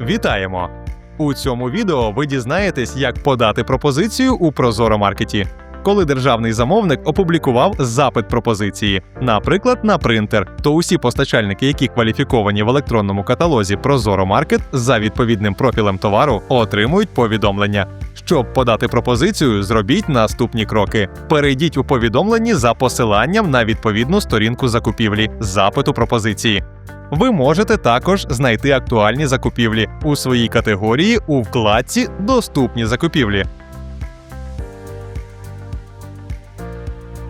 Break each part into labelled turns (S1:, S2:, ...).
S1: Вітаємо! У цьому відео ви дізнаєтесь, як подати пропозицію у Прозоро Маркеті. Коли державний замовник опублікував запит пропозиції, наприклад, на принтер, то усі постачальники, які кваліфіковані в електронному каталозі Прозоро Маркет за відповідним профілем товару, отримують повідомлення. Щоб подати пропозицію, зробіть наступні кроки: перейдіть у повідомленні за посиланням на відповідну сторінку закупівлі запиту пропозиції. Ви можете також знайти актуальні закупівлі у своїй категорії у вкладці Доступні закупівлі.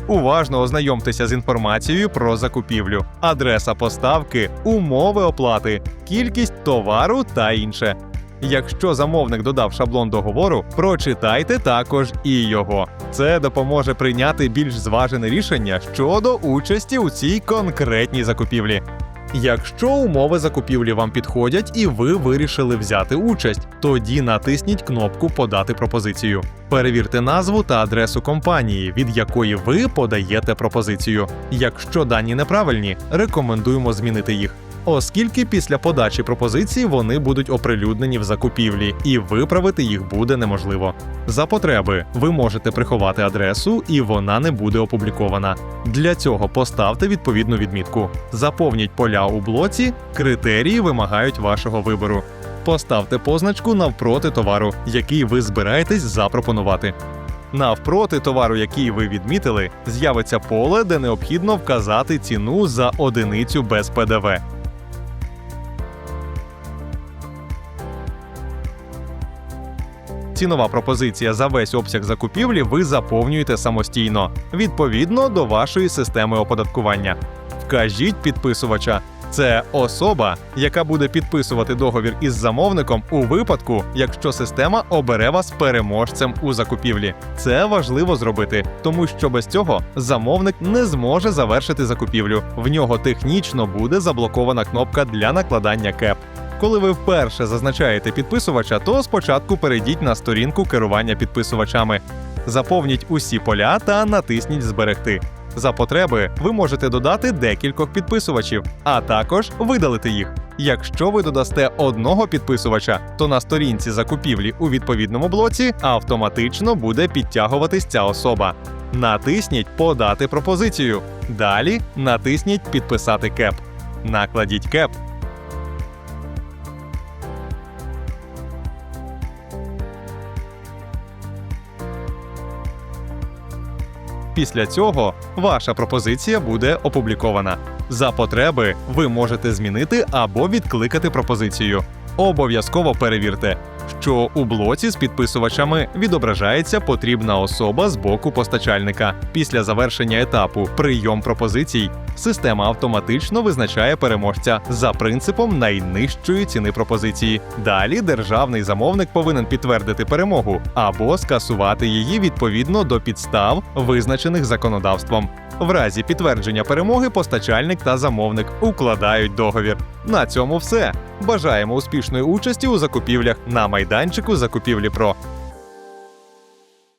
S1: Уважно ознайомтеся з інформацією про закупівлю, адреса поставки, умови оплати, кількість товару та інше. Якщо замовник додав шаблон договору, прочитайте також і його. Це допоможе прийняти більш зважене рішення щодо участі у цій конкретній закупівлі. Якщо умови закупівлі вам підходять і ви вирішили взяти участь, тоді натисніть кнопку Подати пропозицію. Перевірте назву та адресу компанії, від якої ви подаєте пропозицію. Якщо дані неправильні, рекомендуємо змінити їх. Оскільки після подачі пропозиції вони будуть оприлюднені в закупівлі, і виправити їх буде неможливо. За потреби ви можете приховати адресу, і вона не буде опублікована. Для цього поставте відповідну відмітку. Заповніть поля у блоці, критерії вимагають вашого вибору. Поставте позначку навпроти товару, який ви збираєтесь запропонувати. Навпроти товару, який ви відмітили, з'явиться поле, де необхідно вказати ціну за одиницю без ПДВ. Цінова пропозиція за весь обсяг закупівлі ви заповнюєте самостійно, відповідно до вашої системи оподаткування. Вкажіть підписувача. Це особа, яка буде підписувати договір із замовником у випадку, якщо система обере вас переможцем у закупівлі. Це важливо зробити, тому що без цього замовник не зможе завершити закупівлю. В нього технічно буде заблокована кнопка для накладання КЕП. Коли ви вперше зазначаєте підписувача, то спочатку перейдіть на сторінку керування підписувачами. Заповніть усі поля та натисніть Зберегти. За потреби ви можете додати декількох підписувачів, а також видалити їх. Якщо ви додасте одного підписувача, то на сторінці закупівлі у відповідному блоці автоматично буде підтягуватись ця особа. Натисніть Подати пропозицію. Далі натисніть Підписати кеп. Накладіть кеп. Після цього ваша пропозиція буде опублікована. За потреби ви можете змінити або відкликати пропозицію. Обов'язково перевірте, що у блоці з підписувачами відображається потрібна особа з боку постачальника. Після завершення етапу прийом пропозицій система автоматично визначає переможця за принципом найнижчої ціни пропозиції. Далі державний замовник повинен підтвердити перемогу або скасувати її відповідно до підстав, визначених законодавством. В разі підтвердження перемоги постачальник та замовник укладають договір. На цьому все. Бажаємо успішної участі у закупівлях на майданчику закупівлі ПРО.